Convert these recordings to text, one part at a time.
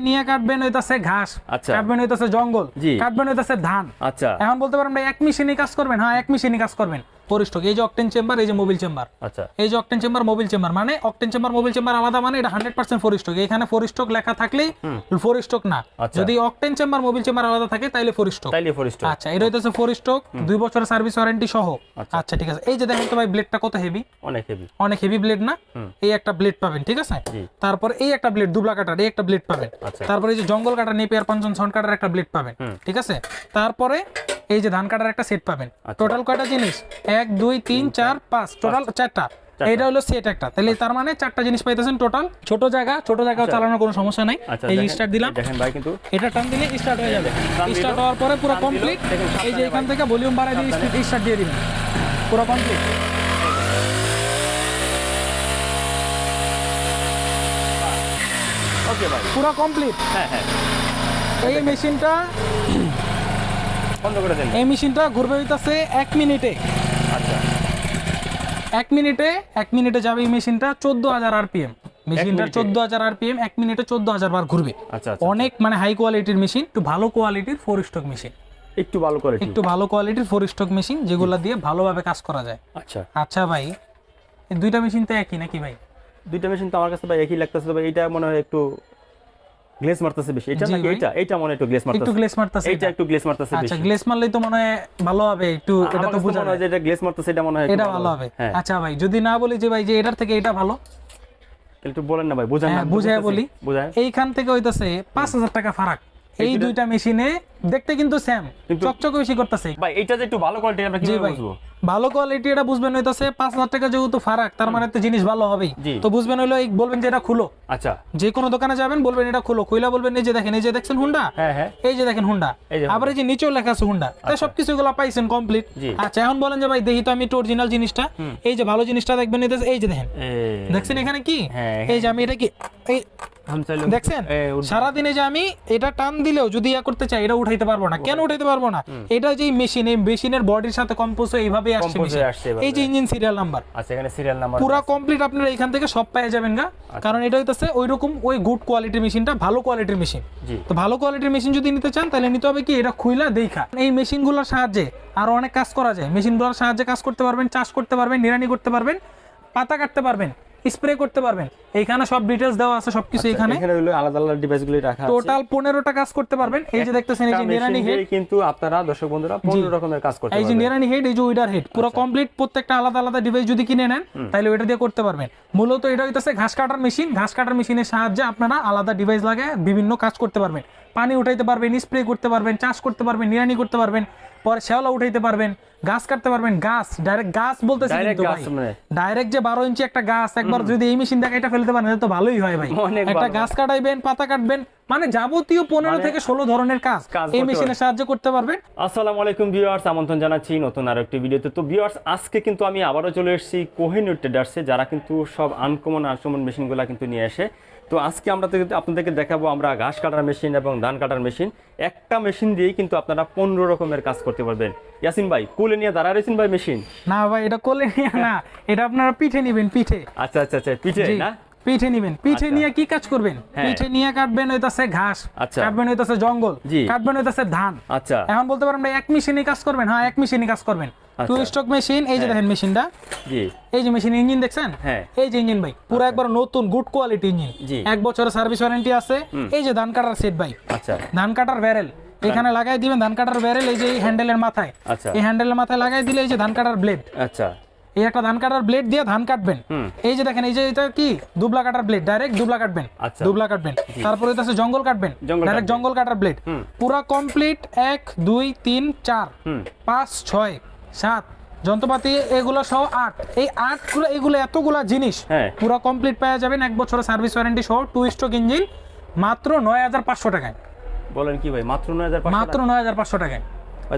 নিয়ে কাটবেন হইতাছে ঘাস আচ্ছা। কাটবেন হইতাছে জঙ্গল কাটবেন হইতাছে ধান। আচ্ছা। এখন বলতে পারেন এক মেশিনে কাজ করবেন? হ্যাঁ এক মেশিনে কাজ করবেন। এই যে অকটেন চেম্বার এই যে মোবিল চেম্বার আচ্ছা। এই যে অকটেন চেম্বার মোবিল চেম্বার মানে অকটেন চেম্বার মোবিল চেম্বার আলাদা মানে এটা হান্ড্রেড পার্সেন্ট ফরিস্টক এখানে ফরিস্টক লেখা থাকলেই ফরিস্টক না। আচ্ছা। যদি অকটেন চেম্বার মোবিল চেম্বার আলাদা থাকে তাইলে ফরিস্টক তাইলে ফরিস্ট আচ্ছা এটা হইতেছে ফোর স্টক দুই বছরের সার্ভিস ওয়ারেন্টি সহ। আচ্ছা। ঠিক আছে। এই যে দেখেন তো ভাই ব্লেডটা কত হেভি অনেক হেভি অনেক হেভি ব্লেড না? এই একটা ব্লেড পাবেন ঠিক আছে। তারপর এই একটা ব্লেড দুবলা কাটার এই একটা ব্লেড পাবেন। আচ্ছা। তারপরে এই যে জঙ্গল কাটার নেপিয়ার পঞ্চম সন কাটার একটা ব্লেড পাবেন ঠিক আছে? তারপরে এই যে ধান কাটার একটা সেট পাবেন। আচ্ছা। টোটাল কয়টা জিনিস? এক দুই তিন চার পাঁচ। টোটাল চারটা। এটা হলো সেট একটা। তাহলে তার মানে চারটা জিনিস পাইতেছেন টোটাল ছোট জায়গা ছোট জায়গা চালানোর কোনো সমস্যা নাই। আচ্ছা এই স্টার্ট দিলাম। দেখেন ভাই কিন্তু। এটা টান দিলে স্টার্ট হয়ে যাবে। স্টার্ট হওয়ার পরে পুরো কমপ্লিট এই যে এখান থেকে ভলিউম বাড়াই দিয়ে স্টার্ট দিয়ে দিবেন পুরো কমপ্লিট ওকে ভাই। পুরো কমপ্লিট হ্যাঁ হ্যাঁ। এই মেশিনটা বন্ধ করে দেন এই মেশিনটা ঘুরবে হইতাছে এক মিনিটে। আচ্ছা। এক মিনিটে এক মিনিটে যাবে এই মেশিনটা চোদ্দ হাজার আরপিএম। মেশিনটা চোদ্দ হাজার আরপিএম এক মিনিটে চোদ্দ হাজার বার ঘুরবে। আচ্ছা আচ্ছা অনেক মানে হাই কোয়ালিটির মেশিন একটু ভালো কোয়ালিটির ফোর স্টক মেশিন। একটু ভালো কোয়ালিটি একটু ভালো কোয়ালিটির ফোর স্টক মেশিন যেগুলো দিয়ে ভালোভাবে কাজ করা যায়। আচ্ছা। আচ্ছা ভাই দুইটা মেশিন তো একই নাকি ভাই? দুইটা মেশিন তো আমার কাছে ভাই একই লাগতেছে ভাই এটা মনে হয় একটু গ্লেস মারতেছে বেশি। এটা নাকি এটা? এটা মনে একটু গ্লেস মারতেছে। একটু গ্লেস মারতেছে এটা একটু গ্লেস মারতেছে বেশি। আচ্ছা গ্লেস মারলেই তো মনে হয় ভালো হবে একটু এটা তো বোঝা যায়। যে এটা গ্লেস মারতেছে এটা মনে হয় এটা ভালো। হবে। হ্যাঁ। আচ্ছা ভাই যদি না বলি যে ভাই যে এটার থেকে এটা ভালো? একটু বলেন না ভাই বুঝান না হ্যাঁ, বুঝায় বলি। বুঝায়। এইখান থেকে হইতাছে পাঁচ হাজার টাকা ফারাক। এই দুইটা- মেশিনে দেখতে কিন্তু সেম চকচকে বেশি করতেছে। ভাই এটা যে একটু ভালো কোয়ালিটি আমরা কীভাবে বুঝব? ভালো কোয়ালিটি এটা বুঝবেন হইতাছে পাঁচ হাজার টাকা যেহেতু ফারাক তার মানে তো জিনিস ভালো হবেই। তো বুঝবেন হইল এই বলবেন যে এটা খুলো। আচ্ছা। যে কোনো দোকানে যাবেন বলবেন এটা খুলো। খুইলা বলবেন এই যে দেখেন এই যে দেখছেন হুন্ডা হ্যাঁ হ্যাঁ। এই যে দেখেন হুন্ডা আবার এই যে নিচেও লেখা আছে হুন্ডা তাই সবকিছু এগুলো পাইছেন কমপ্লিট আচ্ছা এখন বলেন যে ভাই দেখি তো আমি একটু অরিজিনাল জিনিসটা। এই যে ভালো জিনিসটা দেখবেন এই যে- দেখেন। দেখছেন এখানে কি? হ্যাঁ, এই যে আমি এটা কি এই দেখছেন? সারাদিনে যে আমি এটা টান দিলেও যদি ইয়া করতে চাই এটা উঠাইতে পারব না। কেন উঠাইতে পারব না? এটা যে মেশিন এই মেশিনের বডির সাথে কম্পোজ হয়ে এইভাবে আসছে। এই যে ইঞ্জিন সিরিয়াল নাম্বার আচ্ছা এখানে সিরিয়াল নাম্বার পুরা কমপ্লিট আপনারা এখান থেকে সব পেয়ে যাবেন গা। আচ্ছা। কারণ এটা হইতেছে ওই রকম ওই গুড কোয়ালিটির মেশিনটা ভালো কোয়ালিটির মেশিন তো ভালো কোয়ালিটির মেশিন যদি নিতে চান তাহলে নিতে হবে কি? এটা খুইলা দেখা। এই মেশিনগুলোর সাহায্যে আরও অনেক কাজ করা যায়। মেশিনগুলোর সাহায্যে কাজ করতে পারবেন চাষ করতে পারবেন নিরানি করতে পারবেন পাতা কাটতে পারবেন। স্প্রে করতে পারবেন। এইখানে সব ডিটেলস দেওয়া আছে সবকিছু এখানে। এখানে হলো আলাদা আলাদা ডিভাইসগুলো রাখা আছে। টোটাল পনেরোটা কাজ করতে পারবেন। এই যে দেখতেছেন এই যে নিরানি হেড কিন্তু আপনারা দর্শক বন্ধুরা পনেরো রকমের কাজ করতে এই যে নিরানি হেড এই যে উইডার হেড পুরো আচ্ছা। কমপ্লিট প্রত্যেকটা আলাদা আলাদা ডিভাইস যদি কিনে নেন তাহলে ওইটা দিয়ে করতে পারবেন। মূলত এটা হইতেছে ঘাস কাটার মেশিন ঘাস কাটার মেশিনের সাহায্যে আপনারা আলাদা ডিভাইস লাগে বিভিন্ন কাজ করতে পারবেন। পানি উঠাইতে পারবেন স্প্রে করতে পারবেন চাষ করতে পারবেন নিরানি করতে পারবেন। পরে শ্যাওলা উঠাইতে পারবেন গাছ কাটতে পারবেন গাছ ডাইরেক্ট গাছ বলতেছি কিন্তু ভাই। মানে? ডাইরেক্ট যে বারো ইঞ্চি একটা গাছ একবার যদি এই মেশিন দেখে এটা ফেলতে পারেন তো ভালোই হয় ভাই। একটা গাছ কাটাইবেন পাতা কাটবেন মানে যাবতীয় পনেরো থেকে ষোলো ধরনের কাজ এই মেশিনের সাহায্যে করতে পারবেন। আসসালামু আলাইকুম ভিউয়ার্স আমন্ত্রণ জানাচ্ছি নতুন আরও একটি ভিডিওতে। তো ভিউয়ার্স আজকে কিন্তু আমি আবারও চলে এসেছি কোহিনুর ট্রেডার্সে যারা কিন্তু সব আনকমন আনকমন মেশিনগুলো কিন্তু নিয়ে আসে তো আজকে আমরা আপনাদেরকে দেখাবো আমরা ঘাস কাটার মেশিন এবং ধান কাটার মেশিন। একটা মেশিন দিয়েই কিন্তু আপনারা পনেরো রকমের কাজ করতে পারবেন। ইয়াসিন ভাই কুলে নিয়ে দাঁড়া রয়েছেন ভাই মেশিন? না ভাই এটা কোলে নিয়ে না এটা আপনারা পিঠে নিবেন পিঠে। আচ্ছা আচ্ছা আচ্ছা পিঠে না? পিঠে নিবেন। পিঠে আচ্ছা। নিয়ে কি কাজ করবেন? হ্যাঁ। পিঠে নিয়ে কাটবেন হইতাছে ঘাস আচ্ছা। কাটবেন হইতাছে জঙ্গল। কাটবেন হইতাছে ধান। আচ্ছা। এখন বলতে পারেন এক মেশিনে কাজ করবেন? হ্যাঁ এক মেশিনে কাজ করবেন। টু আচ্ছা। স্টক মেশিন এই যে হ্যাঁ। দেখেন মেশিনটা জি। এই যে মেশিন ইঞ্জিন দেখছেন? হ্যাঁ। এই যে ইঞ্জিন ভাই পুরো একবার নতুন গুড কোয়ালিটি ইঞ্জিন এক বছরের সার্ভিস ওয়ারেন্টি আছে। এই যে ধান কাটার সেট ভাই। আচ্ছা। ধান কাটার ব্যারেল এখানে লাগাই দিবেন ধান কাটার ব্যারেল এই যে এই হ্যান্ডেলের মাথায়। আচ্ছা। এই হ্যান্ডেলের মাথায় লাগাই দিলে এই যে ধান কাটার ব্লেড আচ্ছা। এই একটা ধান কাটার ব্লেড দিয়ে ধান কাটবেন। এই যে দেখেন এই যে এটা কি? দুবলা কাটার ব্লেড ডাইরেক্ট দুবলা কাটবেন। আচ্ছা। দুবলা কাটবেন। তারপরে এটা আছে জঙ্গল কাটবেন। ডাইরেক্ট জঙ্গল কাটার ব্লেড। পুরা কমপ্লিট এক দুই তিন চার পাঁচ ছয় সাত যন্ত্রপাতি এগুলো সহ আট। এই আটগুলো এগুলো এতগুলা জিনিস হ্যাঁ। পুরো কমপ্লিট পাওয়া যাবেন এক বছরের সার্ভিস ওয়ারেন্টি সহ টু স্ট্রোক ইঞ্জিন মাত্র নয় হাজার পাঁচশো টাকায়। বলেন কি ভাই মাত্র নয় হাজার মাত্র নয় হাজার পাঁচশো টাকায়।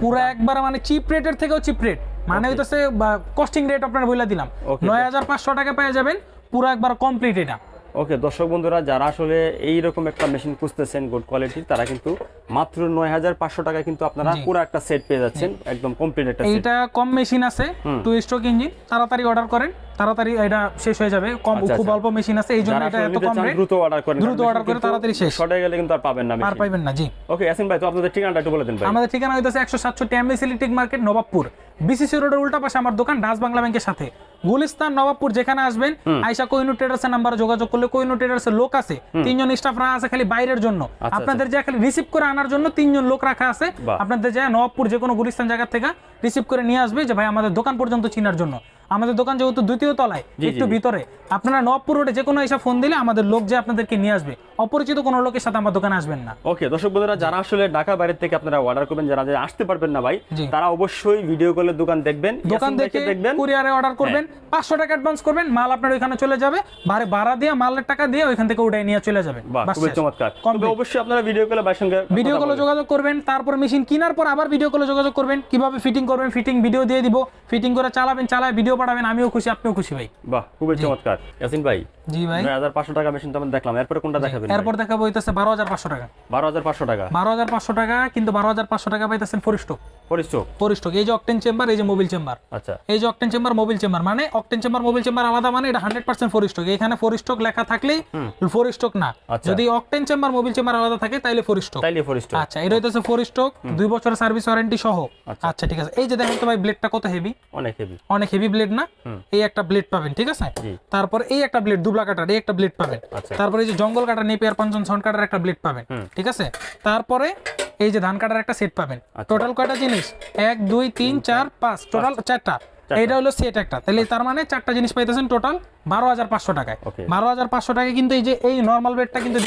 পুরো একবার মানে চিপ রেটের থেকেও চিপ রেট মানে হইতেছে কস্টিং রেট আপনার বলে দিলাম। নয় হাজার পাঁচশো টাকা পেয়ে যাবেন পুরো একবার কমপ্লিট এটা। ওকে দর্শক বন্ধুরা যারা আসলে এই রকম একটা মেশিন খুঁজতেছেন গুড কোয়ালিটির তারা কিন্তু মাত্র নয় হাজার পাঁচশো টাকা কিন্তু আপনারা পুরো একটা সেট পেয়ে যাচ্ছেন একদম কমপ্লিট একটা এইটা কম মেশিন আছে টু স্ট্রোক ইঞ্জিন তাড়াতাড়ি অর্ডার করেন তাড়াতাড়ি এটা শেষ হয়ে যাবে। কম আচ্ছা, খুব আচ্ছা। অল্প মেশিন আছে এই জন্য এটা এত কম দ্রুত অর্ডার করেন দ্রুত order করে তাড়াতাড়ি শেষ। শর্টে গেলে কিন্তু আর পাবেন না আর পাইবেন না জি। ওকে ইয়াসিন ভাই তো আপনাদের ঠিকানাটা একটু বলে দেন ভাই। আমাদের ঠিকানা হইতেছে একশো সাতষট্টি MBC electric market Nawabpur. BCC রোডের উল্টা পাশে আমার দোকান ডাস বাংলা ব্যাংকের সাথে। গুলিস্তান নবাবপুর যেখানে আসবেন আইসা কোহিনু ট্রেডার্সের নাম্বারে যোগাযোগ করলে কোহিনু ট্রেডার্সের লোক আছে। তিনজন স্টাফ রাখা আছে খালি বাইরের জন্য। আচ্ছা। আপনাদের যে খালি রিসিভ করে আনার জন্য তিনজন লোক রাখা আছে। আপনাদের যা নবাবপুর যে কোনো গুলিস্তান জায়গা থেকে রিসিভ করে নিয়ে আসবে যে ভাই আমাদের দোকান পর্যন্ত চিনার জন্য। আমাদের দোকান যেহেতু দ্বিতীয় তলায় একটু ভিতরে। আপনারা নবাবপুর রোডে যে কোনো এসে ফোন দিলে আমাদের লোক যে আপনাদেরকে নিয়ে আসবে। অপরিচিত কোনো লোকের সাথে আমার দোকানে আসবেন না। ওকে দর্শক বন্ধুরা যারা আসলে ঢাকার বাইরে থেকে আপনারা অর্ডার করবেন যারা যারা আসতে পারবেন না ভাই তারা অবশ্যই ভিডিও কলে দোকান দেখবেন দোকান দেখে দেখবেন। কুরিয়ারে অর্ডার করবেন পাঁচশো টাকা অ্যাডভান্স করবেন মাল আপনার ওইখানে চলে যাবে ভাড়া ভাড়া দিয়ে মালের টাকা দিয়ে ওইখান থেকে উঠাই নিয়ে চলে যাবেন। খুবই চমৎকার। তবে অবশ্যই আপনারা ভিডিও কলে ভাইয়ের সঙ্গে ভিডিও কলে যোগাযোগ করবেন তারপর মেশিন কেনার পর আবার ভিডিও কলে যোগাযোগ করবেন কীভাবে ফিটিং করবেন ফিটিং ভিডিও দিয়ে দিব ফিটিং করে চালাবেন চালায় ভিডিও পাঠাবেন আমিও খুশি আপনিও খুশি ভাই। বাহ খুবই চমৎকার। ইয়াসিন ভাই জি ভাই। নয় হাজার পাঁচশো টাকা মেশিন তো আমরা দেখলাম এরপরে কোনটা দেখাবেন এরপর দেখাবো হইতেছে বারো হাজার টাকা। বারো হাজার পাঁচশো টাকা? বারো হাজার পাঁচশো টাকা কিন্তু বারো হাজার পাঁচশো টাকা পাইতেছেন ফরিস্টক পরিশ্রম ফরিস্টক এই যে অকটেন চেম্বার এই যে মোবিল চেম্বার আচ্ছা। এই যে অকটেন চেম্বার মোবিল চেম্বার মানে অকটেন চেম্বার মোবিল চেম্বার আলাদা মানে এটা হান্ড্রেড পার্সেন্ট ফোর স্টক এখানে ফোর স্টক লেখা থাকলেই ফোর স্টক না। আচ্ছা। যদি অকটেন চেম্বার মোবিল চেম্বার আলাদা থাকে তাইলে ফোর স্টক তাইলে পরিশ্রম আচ্ছা এটা হইতেছে ফোর স্টক দুই বছরের সার্ভিস ওয়ারেন্টি সহ। আচ্ছা। ঠিক আছে। এই যে দেখেন তো ভাই ব্লেডটা কত হেভি অনেক হেভি অনেক হেভি ব্লেড না এই একটা ব্লেড পাবেন ঠিক আছে। তারপর এই একটা ব্লেড দুবলা কাটার এই একটা ব্লেড পাবেন। তারপর তারপরে এই যে জঙ্গল কাটার নেপিয়ার পাঞ্চন সন কাটার একটা ব্লেড পাবেন ঠিক আছে? তারপরে এই যে ধান কাটার একটা সেট পাবেন। আচ্ছা। টোটাল কয়টা জিনিস? এক দুই তিন চার। পাঁচ। টোটাল চারটা। এইটা হলো সেট একটা। তাহলে তার মানে চারটা জিনিস পাইতেছেন টোটাল বারো হাজার পাঁচশো টাকায়. বারো হাজার পাঁচশো টাকায় কিন্তু এই যে এই নর্মাল বেডটা কিন্তু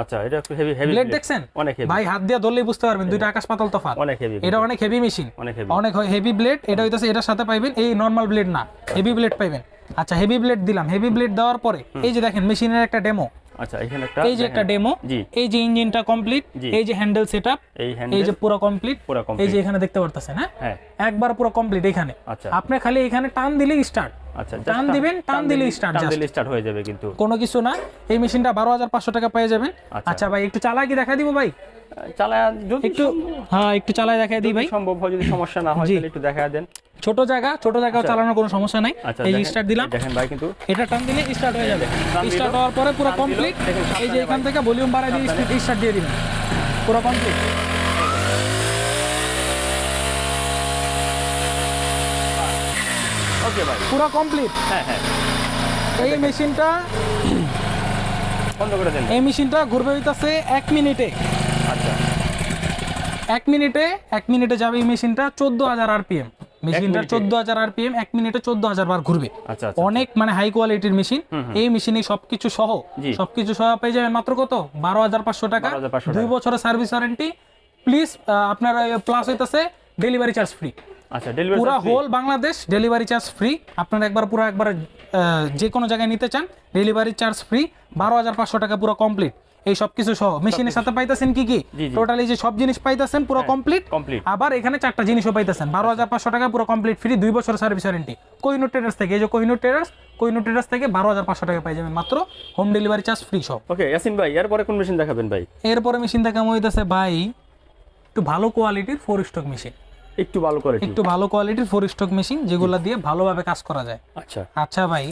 আচ্ছা এটা একটু হেভি হেভি ব্লেড দেখছেন? অনেক হেভি ভাই হাত দিয়ে ধরলেই বুঝতে পারবেন দুইটা আকাশ পাতাল তফাৎ। অনেক হেভি এটা অনেক হেভি মেশিন অনেক হেভি অনেক হেভি ব্লেড এটা হইতাছে এটার সাথে পাইবেন এই নর্মাল ব্লেড না। হেভি ব্লেড পাইবেন। আচ্ছা হেভি ব্লেড দিলাম। হেভি ব্লেড দেওয়ার পরে এই যে দেখেন মেশিনের একটা ডেমো আচ্ছা এখানে একটা এই যে একটা ডেমো এই যে ইঞ্জিনটা কমপ্লিট এই যে হ্যান্ডেল সেটআপ এই এই যে পুরো কমপ্লিট পুরো এই যে এখানে দেখতে পারতেছেন হ্যাঁ? হ্যাঁ। একবার পুরো কমপ্লিট এখানে। আচ্ছা। আপনি খালি এখানে টান দিলেই স্টার্ট আচ্ছা টান দিবেন, টান start টান দিলে স্টার্ট হয়ে যাবে কিন্তু। কোনো কিছু না এই মেশিনটা বারো হাজার পাঁচশো টাকা পেয়ে যাবেন। আচ্ছা। আচ্ছা ভাই একটু চালা কি দেখা দিব ভাই? চালায় যদি একটু হ্যাঁ একটু চালায় দেখাই দিই ভাই। সম্ভব হয় যদি সমস্যা না হয় তাহলে একটু দেখা দেন। ছোট জায়গা ছোট জায়গা চালানোর কোনো সমস্যা নাই। আচ্ছা এই স্টার্ট দিলাম। দেখেন ভাই কিন্তু এটা টান দিলে স্টার্ট হয়ে যাবে। স্টার্ট হওয়ার পরে পুরো কমপ্লিট এই যে এখান থেকে ভলিউম বাড়াই দিয়ে স্টার্ট দিয়ে দিন পুরো কমপ্লিট ওকে ভাই। পুরো কমপ্লিট হ্যাঁ হ্যাঁ। এই মেশিনটা বন্ধ করে দেন এই মেশিনটা ঘুরবে হইতাছে এক মিনিটে। আচ্ছা। এক মিনিটে এক মিনিটে যাবে এই মেশিনটা চোদ্দ হাজার আরপিএম মেশিনটা মিনিটে? চোদ্দ হাজার আরপিএম এক মিনিটে চোদ্দ হাজার বার ঘুরবে। আচ্ছা আচ্ছা অনেক মানে হাই কোয়ালিটির মেশিন এই মেশিনে সবকিছু সহ সবকিছু সহ পেয়ে যাবেন মাত্র কত? বারো হাজার পাঁচশো টাকা। 12,500 দুই বছরের সার্ভিস ওয়ারেন্টি প্লিজ আপনার প্লাস হইতেছে ডেলিভারি চার্জ ফ্রি আচ্ছা ডেলিভারি পুরা whole Bangladesh delivery charge free আপনারা একবার পুরো একবার যে কোনো জায়গায় নিতে চান ডেলিভারি চার্জ ফ্রি বারো হাজার পাঁচশো টাকা পুরো কমপ্লিট এই সব কিছু সহ। মেশিনের সাথে পাইতেছেন কি কি। টোটালি যে সব জিনিস পাইতেছেন পুরো কমপ্লিট কমপ্লিট আবার এখানে চারটা জিনিসও পাইতেছেন। বারো হাজার পাঁচশো টাকা পুরো কমপ্লিট ফ্রি দুই বছর সার্ভিস ওয়ারেন্টি কোহিনুর ট্রেডার্স থেকে এই যে কোহিনুর ট্রেডার্স কোহিনুর ট্রেডার্স থেকে বারো হাজার পাঁচশো টাকা পাই যাবেন। মাত্র হোম ডেলিভারি চার্জ ফ্রি সব ওকে ইয়াসিন ভাই এরপরে কোন মেশিন দেখাবেন ভাই? এরপরে মেশিনটা কেমন হইতেছে ভাই একটু ভালো কোয়ালিটির ফোর স্টক মেশিন একটু ভালো কোয়ালিটি একটু ভালো কোয়ালিটির ফোর স্টক মেশিন যেগুলো দিয়ে ভালোভাবে কাজ করা যায়। আচ্ছা। আচ্ছা ভাই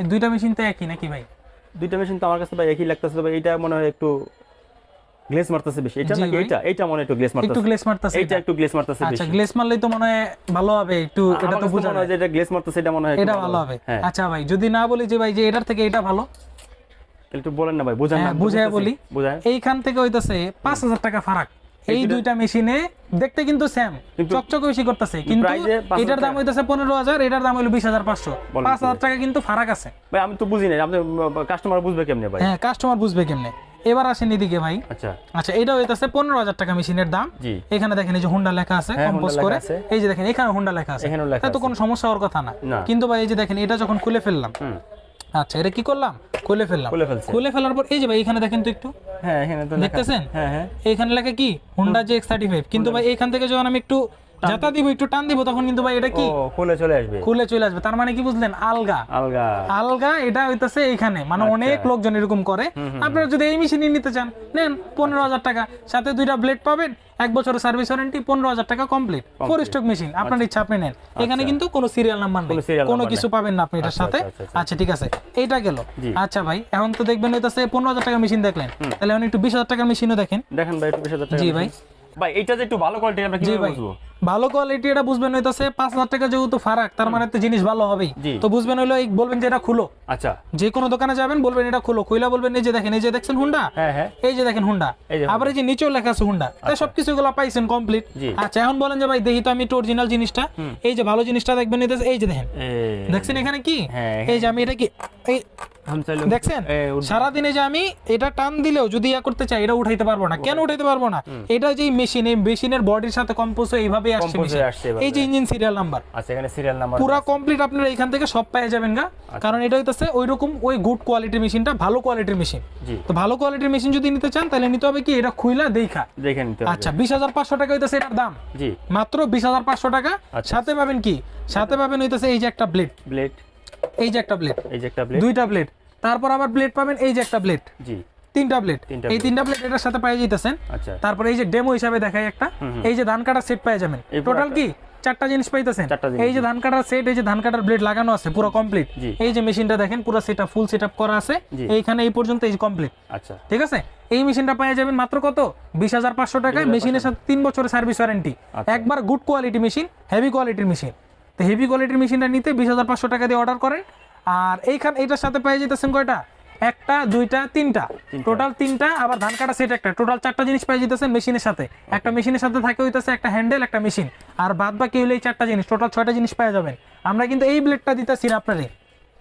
এই দুইটা মেশিন তো একই নাকি ভাই? দুইটা মেশিন তো আমার কাছে ভাই একই লাগতেছে তবে এইটা মনে হয় একটু গ্লেস মারতেছে বেশি। এটা নাকি এটা এইটা? মনে হয় একটু গ্লেস মারতেছে। একটু গ্লেস মারতেছে এটা। একটু গ্লেস মারতেছে বেশি। আচ্ছা গ্লেস মারলেই তো মনে হয় ভালো হবে একটু এটা তো বুঝা যায়। যে এটা গ্লেস মারতেছে এটা মনে হয় এটা ভালো। হবে। হ্যাঁ। আচ্ছা ভাই যদি না বলি যে ভাই যে এটার থেকে এটা ভালো? তাহলে একটু বলেন না ভাই বুঝান না। হ্যাঁ, বুঝায় বলি। বুঝায়। এইখান থেকে হইতাছে পাঁচ হাজার টাকা ফারাক। এই দুইটা- মেশিনে দেখতে কিন্তু সেম চকচকে বেশি করতেছে। কিন্তু price এ 5,000 এটার দাম। হইতাছে পনেরো হাজার এটার দাম হইল বিশ হাজার পাঁচশো। পাঁচ হাজার টাকা কিন্তু ফারাক আছে। ভাই আমি তো বুঝি না আপনি কাস্টমার বুঝবে কেমনে ভাই? হ্যাঁ কাস্টমার বুঝবে কেমনে? এবার আসেন এদিকে ভাই। আচ্ছা। আচ্ছা এটা হইতাছে পনেরো হাজার টাকা মেশিনের দাম। জি। এখানে দেখেন এই যে হুন্ডা লেখা আছে হ্যাঁ, কম্পোজ করে। এই যে দেখেন এখানে হুন্ডা লেখা আছে। তো কোনো সমস্যা হওয়ার কথা না। কিন্তু ভাই এই যে দেখেন এটা যখন খুলে ফেললাম আচ্ছা এটা কি করলাম? খুলে ফেললাম। খুলে ফেলার পর এই যে ভাই এখানে দেখেন তো একটু। হ্যাঁ এখানে তো দেখতেছেন? হ্যাঁ হ্যাঁ। এখানে লেখা কি? Honda J X thirty five কিন্তু ভাই এখান থেকে যখন আমি একটু যাতা দিব একটু টান দিব তখন কিন্তু ভাই এটা কি? খুলে চলে আসবে। খুলে চলে আসবে তার মানে কি বুঝলেন? আলগা। আলগা। আলগা এটা হইতাছে এখানে। মানে আচ্ছা। অনেক লোকজন এরকম করে। আপনারা যদি এই মেশিনই নিতে চান নেন পনেরো হাজার টাকা। সাথে দুইটা ব্লেড পাবেন এক বছরের সার্ভিস ওয়ারেন্টি পনেরো হাজার টাকা কমপ্লিট। ফোর স্টক মেশিন আপনার ইচ্ছা আপনি নেন। এখানে কিন্তু কোনো সিরিয়াল নাম্বার নেই। কোনো কিছু পাবেন না আপনি এটার আচ্ছা, সাথে। আচ্ছা, আচ্ছা, আচ্ছা ঠিক আছে। এইটা গেল। আচ্ছা ভাই এখন তো দেখবেন হইতাছে পনেরো হাজার টাকা মেশিন দেখলেন। তাহলে এখন একটু বিশ হাজার টাকার মেশিনও দেখেন। দেখেন ভাই একটু বিশ হাজার টাকা জি ভাই। ভাই এটা যে একটু ভালো কোয়ালিটি আমরা কি কীভাবে বুঝব? ভালো কোয়ালিটি এটা বুঝবেন হইতাছে পাঁচ হাজার টাকা যেহেতু ফারাক তার মানে তো জিনিস ভালো হবেই। তো বুঝবেন হইল এই বলবেন যে এটা খুলো। আচ্ছা। যে কোনো দোকানে যাবেন বলবেন এটা খুলো বলবেন এই যে দেখেন এই যে দেখছেন হুন্ডা? হ্যাঁ হ্যাঁ। এই যে দেখেন হুন্ডা। আবার এই যে নিচেও লেখা আছে হুন্ডা। তাই সবকিছু গুলো পাইছেন কমপ্লিট আচ্ছা এখন বলেন যে ভাই দেখি তো আমি একটু অরিজিনাল জিনিসটা। এই যে ভালো জিনিসটা দেখবেন এই যে- দেখেন। দেখছেন এখানে কি? হ্যাঁ, এই যে আমি এটা কি দেখছেন? সারাদিনে যে আমি এটা টান দিলেও যদি ইয়া করতে চাই এটা উঠাইতে পারব না। কেন উঠাইতে পারব না? এটা যে মেশিন এই মেশিনের বডির সাথে কম্পোজ এইভাবে আসছে। এই যে ইঞ্জিন সিরিয়াল নাম্বার আচ্ছা এখানে সিরিয়াল নাম্বার পুরা কমপ্লিট আপনারা এখান থেকে সব পেয়ে যাবেন গা। আচ্ছা। কারণ এটা হইতেছে ওই রকম ওই গুড কোয়ালিটির মেশিনটা ভালো কোয়ালিটির মেশিন। তো ভালো কোয়ালিটির মেশিন যদি নিতে চান তাহলে নিতে হবে কি এটা খুইলা দেখা। দেখে নিতে হবে। আচ্ছা বিশ হাজার পাঁচশো টাকা হইতেছে এটার দাম। জি। মাত্র বিশ হাজার পাঁচশো টাকা। আচ্ছা। সাথে পাবেন কি? সাথে পাবেন হইতেছে এই যে একটা ব্লেড ব্লেড এই যে একটা ব্লেড এই যে একটা ব্লেড দুইটা ব্লেড তারপর আবার ব্লেড পাবেন এই যে একটা ব্লেড জি। তিনটা ব্লেড এই তিনটা ব্লেড এটার সাথে পেয়ে যেতেছেন। আচ্ছা। তারপর এই যে ডেমো হিসাবে দেখাই একটা। এই যে ধান কাটার সেট পেয়ে যাবেন। টোটাল কি? চারটা জিনিস পাইতেছেন? এই যে ধান কাটার সেট এই যে ধান কাটার ব্লেড লাগানো আছে পুরো কমপ্লিট এই যে মেশিনটা দেখেন পুরো সেটআপ ফুল সেটআপ করা আছে। এইখানে এই পর্যন্ত এই কমপ্লিট আচ্ছা। ঠিক আছে? এই মেশিনটা পেয়ে যাবেন মাত্র কত? বিশ হাজার পাঁচশো টাকায় মেশিনের সাথে তিন বছরের সার্ভিস ওয়ারেন্টি আচ্ছা। একবার গুড কোয়ালিটি মেশিন হেভি কোয়ালিটির মেশিন তো হেভি কোয়ালিটির মেশিনটা নিতে বিশ হাজার পাঁচশো টাকা দিয়ে অর্ডার করেন। আর এইখান এটার সাথে পেয়ে যেতেছেন কয়টা? একটা দুইটা তিনটা। টোটাল তিনটা আবার ধান কাটা সেট একটা। টোটাল চারটা জিনিস পেয়ে যেতেছেন মেশিনের সাথে। একটা মেশিনের সাথে থাকে হইতেছে একটা হ্যান্ডেল একটা মেশিন আর বাদ বাকি হইলে এই চারটা জিনিস। টোটাল ছয়টা জিনিস পেয়ে যাবেন। আমরা কিন্তু এই ব্লেডটা দিতেছি আপনারে।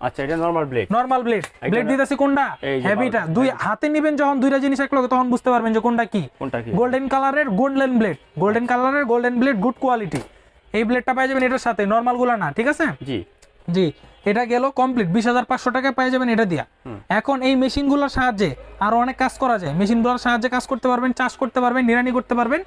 আচ্ছা এটা normal blade normal blade blade দিতেছি কোনটা? হেভিটা দুই হাতে নিবেন যখন দুইটা জিনিস একলগে তখন বুঝতে পারবেন যে কোনটা কি। কোনটা কি? গোল্ডেন কালারের গোল্ডেন ব্লেড গোল্ডেন কালারের গোল্ডেন ব্লেড গুড কোয়ালিটি এই ব্লেডটা পেয়ে যাবেন এটার সাথে। নরমালগুলা না ঠিক আছে? জি। জি এটা গেল কমপ্লিট বিশ হাজার পাঁচশো টাকায় পেয়ে যাবেন এটা দিয়া। এখন এই মেশিনগুলোর সাহায্যে আরও অনেক কাজ করা যায়। মেশিনগুলোর সাহায্যে কাজ করতে পারবেন চাষ করতে পারবেন নিরানি করতে পারবেন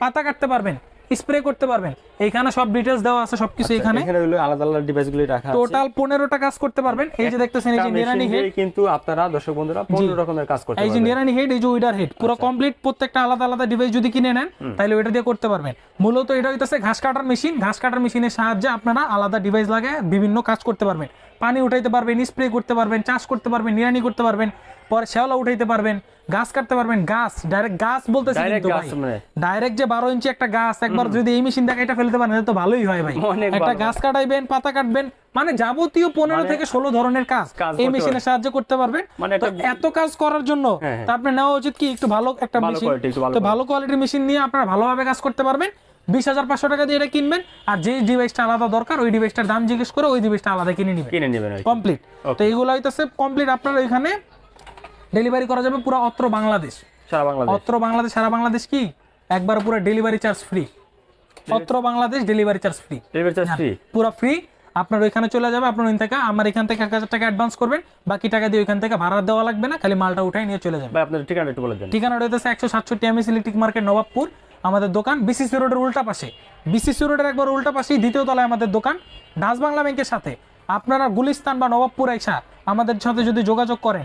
পাতা কাটতে পারবেন। স্প্রে করতে পারবেন। এইখানে সব ডিটেলস দেওয়া আছে সবকিছু এখানে। এখানে হলো আলাদা আলাদা ডিভাইসগুলি রাখা আছে। টোটাল পনেরোটা কাজ করতে পারবেন। এই যে দেখতেছেন এই যে নিরানি হেড কিন্তু আপনারা দর্শক বন্ধুরা পনেরো রকমের কাজ করতে পারবেন এই যে নিরানি হেড এই যে উইডার হেড পুরো কমপ্লিট প্রত্যেকটা আলাদা আলাদা ডিভাইস যদি কিনে নেন তাহলে ওইটা দিয়ে করতে পারবেন। মূলত এটা হইতেছে ঘাস কাটার মেশিন ঘাস কাটার মেশিনের সাহায্যে আপনারা আলাদা ডিভাইস লাগে বিভিন্ন কাজ করতে পারবেন। পানি উঠাইতে পারবেন স্প্রে করতে পারবেন চাষ করতে পারবেন নিরানি করতে পারবেন। পরে শ্যাওলা উঠাইতে পারবেন গাছ কাটতে পারবেন গাছ ডাইরেক্ট গাছ বলতেছি কিন্তু ভাই। মানে? ডাইরেক্ট যে বারো ইঞ্চি একটা গাছ একবার যদি এই মেশিন দেখে এটা ফেলতে পারেন তো ভালোই হয় ভাই। একটা গাছ কাটাইবেন পাতা কাটবেন মানে যাবতীয় পনেরো থেকে ষোলো ধরনের কাজ এই মেশিনের সাহায্য করতে পারবেন। মানে তো এত কাজ করার জন্য হ্যাঁ, হ্যাঁ। আপনার নেওয়া উচিত কি একটু ভালো একটা মেশিন তো ভালো কোয়ালিটির মেশিন নিয়ে আপনারা ভালোভাবে কাজ করতে পারবেন। বিশ হাজার পাঁচশো টাকা দিয়ে এটা কিনবেন আর যে ডিভাইসটা আলাদা দরকার ওই ডিভাইসটার দাম জিজ্ঞেস করে ওই ডিভাইসটা আলাদা কিনে নেবেন। কিনে নেবেন কমপ্লিট তো এইগুলো হইতেছে কমপ্লিট আপনার ওইখানে ডেলিভারি করা যাবে পুরো অত্র বাংলাদেশ। সারা বাংলাদেশ। অত্র বাংলাদেশ সারা বাংলাদেশ কি? একবার পুরো ডেলিভারি চার্জ ফ্রি অত্র Bangladesh delivery charge free delivery charge free পুরো ফ্রি আপনার ওইখানে চলে যাবে আপনার ওইখান থেকে আমার এখান থেকে এক হাজার টাকা অ্যাডভান্স করবেন। বাকি টাকা দিয়ে ওইখান থেকে ভাড়া দেওয়া লাগবে না খালি মালটা উঠাই নিয়ে চলে যাবে ভাই আপনার ঠিকানা একটু বলে দেন। ঠিকানা রয়েছে একশো সাতষট্টি এমএস ইলেকট্রিক মার্কেট নবাবপুর। আমাদের দোকান বিসিসি রোডের উল্টা পাশে। বিসিসি রোডের একবার উল্টা পাশেই দ্বিতীয় তলায় আমাদের দোকান ডাচ বাংলা ব্যাংকের সাথে। আপনারা গুলিস্তান বা নবাবপুর আইসা আমাদের সাথে যদি যোগাযোগ করেন